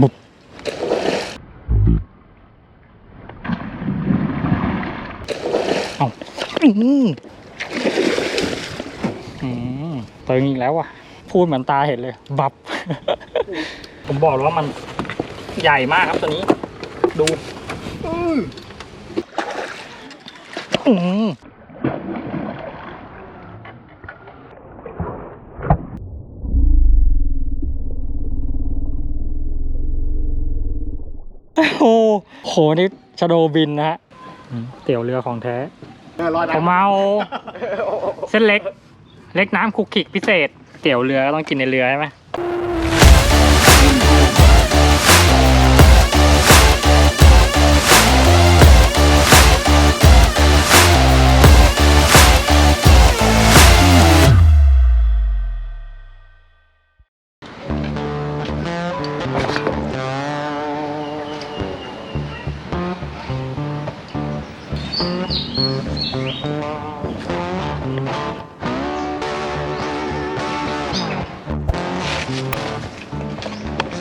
บุบเอาอืมอืมตึงอีกแล้วว่ะ พูดเหมือนตาเห็นเลย บับ ผมบอกเลยว่ามันใหญ่มากครับตัวนี้ ดู อืม หโหนี่ชะโดบินนะฮะอืมเตี๋ยวเรือของแท้เออรอดผมเอาเส้นเล็ก เล็กน้ำคุกคิกพิเศษ เตี๋ยวเรือก็ต้องกินในเรือใช่ไหม ส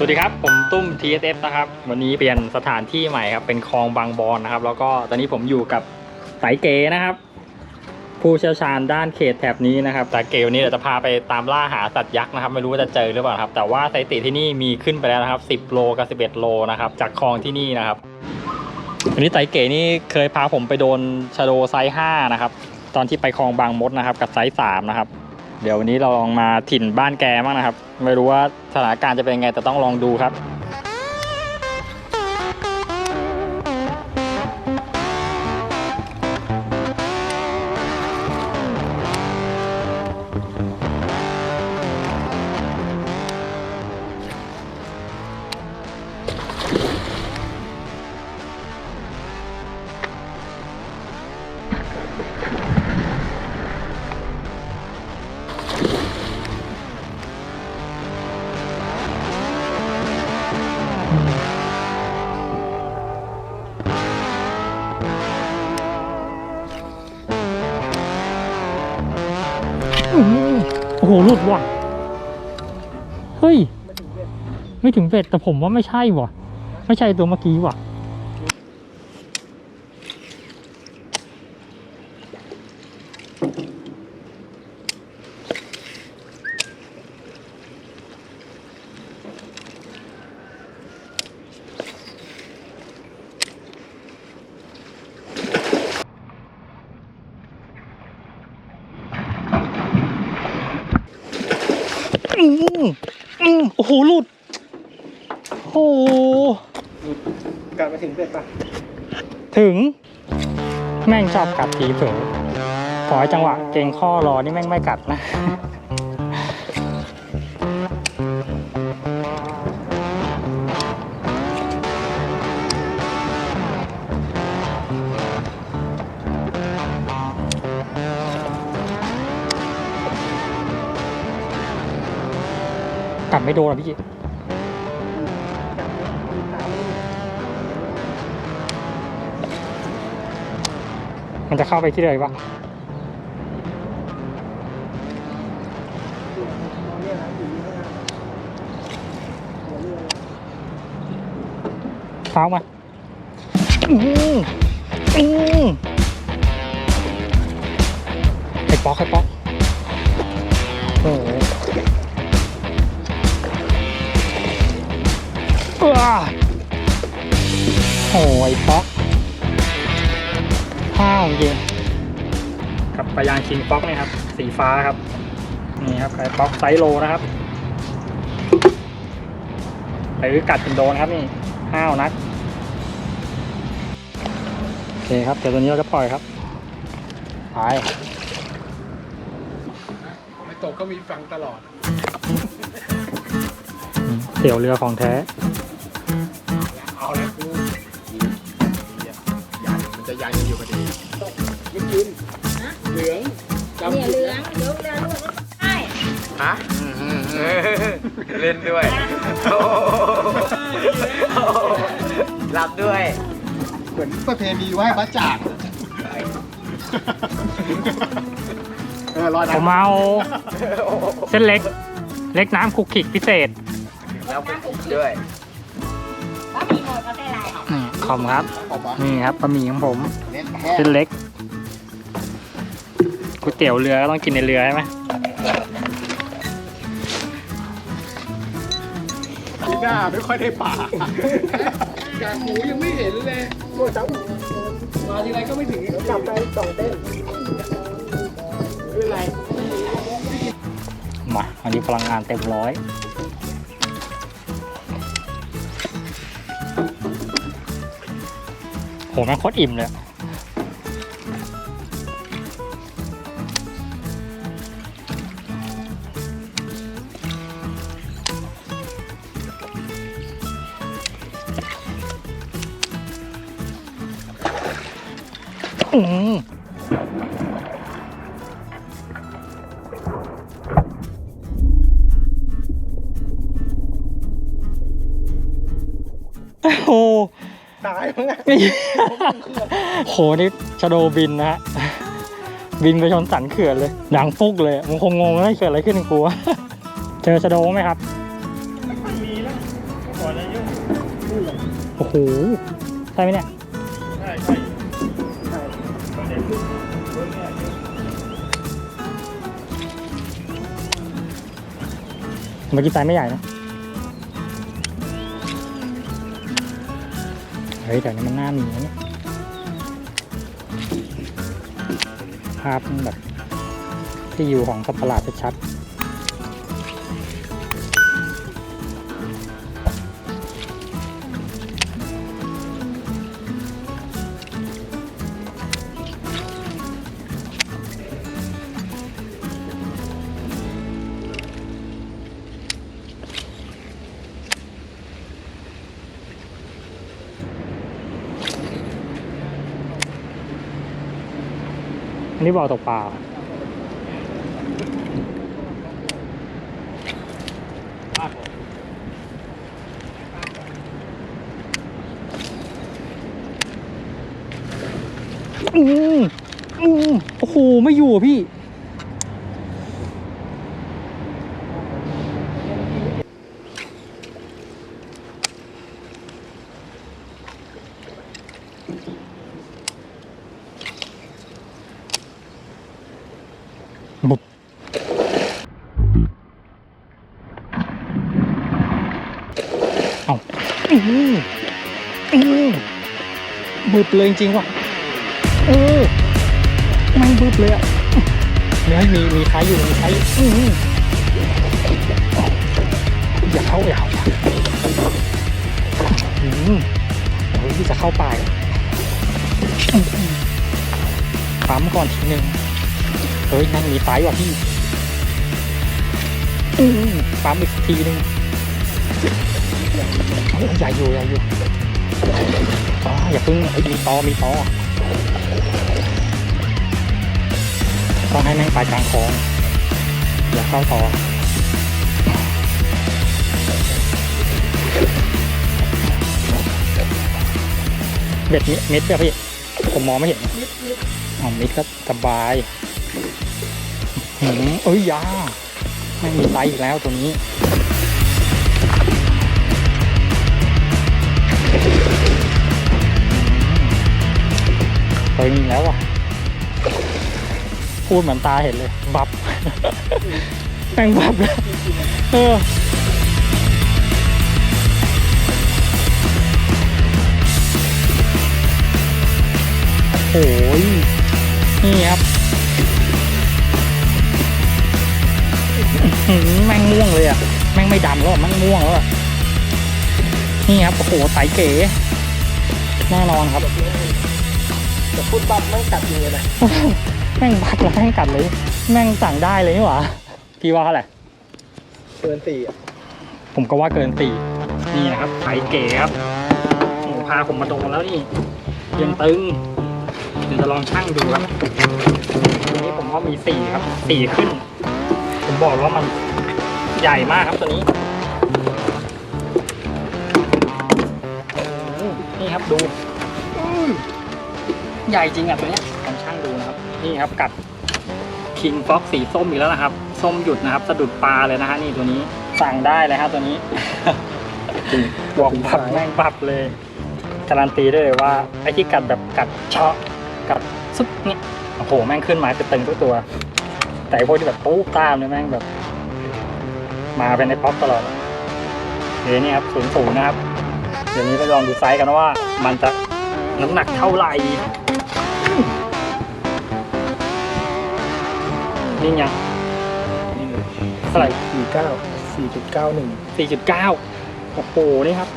วัสดีครับ ผมตุ้ม TSF นะครับ วันนี้เปลี่ยนสถานที่ใหม่ครับ เป็นคลองบางบอนนะครับ แล้วก็ตอนนี้ผมอยู่กับสายเก๋นะครับ ผู้เชี่ยวชาญด้านเขตแถบนี้นะครับแต่เก๋วันนี้เดี๋ยวจะพาไปตามล่าหาสัตว์ยักษ์นะครับ ไม่รู้ว่าจะเจอหรือเปล่าครับ แต่ว่าสถิติที่นี่มีขึ้นไปแล้วนะครับ 10 โลกับ 11 โลนะครับ จากคลองที่นี่นะครับ อันนี้ไตเก๋นี่เคยพาผมไปโดนชาโดไซส์5นะครับ ตอนที่ไปคลองบางมดนะครับ กับไซส์3นะครับ เดี๋ยววันนี้เราลองมาถิ่นบ้านแกบ้างนะครับ ไม่รู้ว่าสถานการณ์จะเป็นไงแต่ต้องลองดูครับ เบ็ดแต่ผมว่าไม่ใช่ว่ะ ไม่ใช่ตัวเมื่อกี้ว่ะอืมอืมโอ้โหหลุด โอ้โห การไปถึงเบ็ดปะถึง แม่งชอบกัดทีเผลอขอให้จังหวะเกรงข้อรอนี่แม่งไม่กัดนะกัดไม่โดนอะพี่ มันจะเข้าไปที่เดิมปะเท้ามา อืมอืมไอ้ป๊อกไอ้ป๊อกโอ้โหอ้อโอ้ยป๊อก ข้าวจริงกับปลายางคิงป๊อกนี่ครับ สีฟ้าครับ นี่ครับไก่ป๊อกไซส์โลนะครับหรือกัดเป็นโดนครับนี่ห้าวนัดโอเคครับ เดี๋ยวตัวนี้เราจะปล่อยครับไปไม่ตกก็มีฟังตลอดเตี๋ยวเรือของแท้ เอาแล้วกูยั ไม่ยืนเหลืองจำเนี่ยผิดเหลือนะงเดี๋ยวเรือลวกใช่ฮะเล่นด้วยรับด้วย เหมือนประเพณีไหว้พระจากเออรอดผนะมเอาเส้นเล็ก เล็กน้ำคุกคิกพิเศษ แล้วด้วย ขอบคุณครับขอบปะนี่ครับบะหมี่ของผมเน็ตแห้งเส้นเล็กก๋วยเตี๋ยวเรือก็ต้องกินในเรือใช่ไหมที่หน้าไม่ค่อยได้ป่าจากหมูยังไม่เห็นเลยโอ้จังมาทีไรก็ไม่ถึงกลับไปสองเต้นไม่เป็นไรมาอันนี้พลังงานเต็มร้อย โหมันโคตรอิ่มเลยอืม มั้งอะโหนี่ชะโดบินนะฮะ บินไปชนสันเขื่อนเลย ดังฟุกเลยมันคงงงว่าเกิดอะไรขึ้นกูวเจอชะโดไหมครับมีนะก่อนอายุโอ้โหใช่ไหมเนี่ยใช่ใช่เมื่อกี้ไซไม่ใหญ่นะ ฮ้ยแต่นี้มันน่ามีนะเนี่ยภาพมันแบบที่อยู่ของสัตว์ประหลาดชัด อันนี้บอกตกปลาออืมอืมโอ้โห ไม่อยู่พี่ เอาอืออือบึบเลยจริงว่ะเออไม่บึบเลยอะเดี๋ยมีมีใครอยู่มีใครอยู่อื้ออย่าเข้าอย่าเข้าอืมโอ้ยจะเข้าไปอื้อหือปั๊มก่อนทีหนึ่งเฮ้ยนั่งมีไฟว่ะพี่ปั๊มอีกทีนึง ใหญ่อยู่ใหญ่อยู่อ๋ออย่าเพึ่งเฮ้มีตอมีตอต้องให้แม่งไปกลางคลองอย่าเข้าตอเบ็ดเม็ดเปล่าพี่ผมมองไม่เห็นอ๋อมิดก็สบายหืมเอ้ยยาไม่มีไซส์อีกแล้วตัวนี้ เฮ้ยมีแล้วอะ พูดเหมือนตาเห็นเลย บับแม่งบับเลยเออโอ้ยนี่ครับอื้อหือแม่งม่วงเลยอะ แม่งไม่ดำแล้วอะแม่งม่วงแล้วอะนี่ครับ โอ้โหไตเก๋ แน่นอนครับ แต่พูดปั๊บไม่กัดมือนะแม่งบัดแล้วแม่งกัดเลย แม่งสั่งได้เลยนี่หว่าพี่ว่าเท่าไหร่เกินสี่อะผมก็ว่าเกินสี่นี่นะครับไตเก๋ครับโอ้โหพาผมมาตรงแล้วนี่ยังตึงเดี๋ยวจะลองชั่งดูครับตัวนี้ผมว่ามีสี่ครับสี่ขึ้น ผมบอกแล้วว่ามันใหญ่มากครับตัวนี้นี่ครับดูอื้อ ใหญ่จริงอะตัวเนี้ยลองช่างดูนะครับ นี่ครับกัดคิงฟ็อกสีส้มอีกแล้วนะครับ ส้มหยุดนะครับสะดุดปลาเลยนะฮะนี่ตัวนี้สั่งได้เลยครับตัวนี้บอกบับแม่งบับเลยการันตีได้เลยว่าไอ้ที่กัดแบบกัดเชาะกัดซุบเนี่ยโอ้โหแม่งขึ้นมาเป็นตึงทุกตัว แต่พวกที่แบบปุ๊บตามเนี่ยแม่งแบบ มาเป็นในป๊อปตลอดเดี๋ยวนี่ครับศูนย์ศูนย์นะครับ เดี๋ยวนี้ไปลองดูไซส์กันว่ามันจะน้ำหนักเท่าไหร่ นี่ยังนี่เลยเท่าไหร่สี่เก้าสี่จุดเก้าหนึ่ง4.9โอ้โหนี่ครับ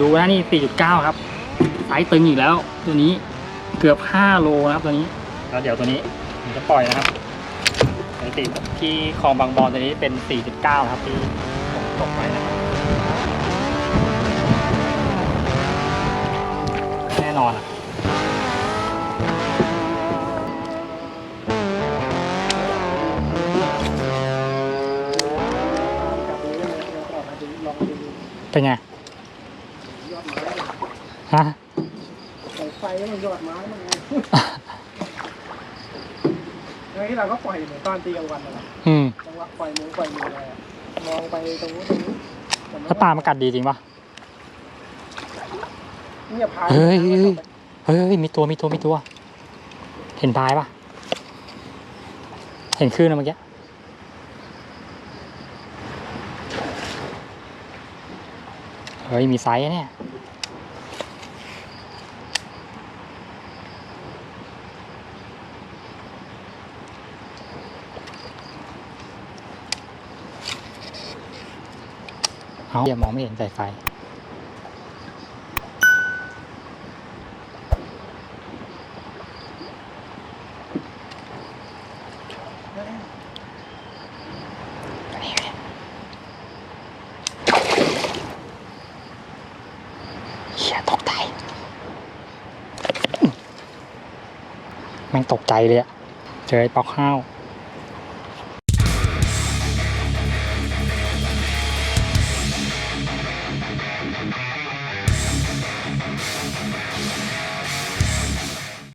ดูนะนี่4.9ครับไซส์ตึงอีกแล้ว ตัวนี้เกือบ5โลนะครับตัวนี้ แล้วเดี๋ยวตัวนี้ผมจะปล่อยนะครับสถิติที่คลองบางบอนตัวนี้เป็น 4.9นะครับที่ผมตกไปนะครับ แน่นอนอะ เป็นไงยอดไม้ฮะใส่ไฟแล้วมันยอดไม้มันไงแล้วที่เราก็ปล่อยเหมือนตอนตีกลางวันนั่นแหละอืมจังหวะปล่อยมือปล่อยมืออะไรอะมองไปตรงนู้นตรงนี้แต่นแล้วปลามันกัดดีจริงปะเนี่ยพายเฮ้ยเฮ้ยเฮ้ย เฮ้ย มีตัว มีตัว มีตัว เห็นพายปะเห็นคลื่นอะเมื่อกี้ เฮ้ย มีไซส์เนี่ย เอาอย่ามองไม่เห็นสายไฟ เชี่ยตกใจ แม่งตกใจเลยอะเจอไอ้ปอกข้าว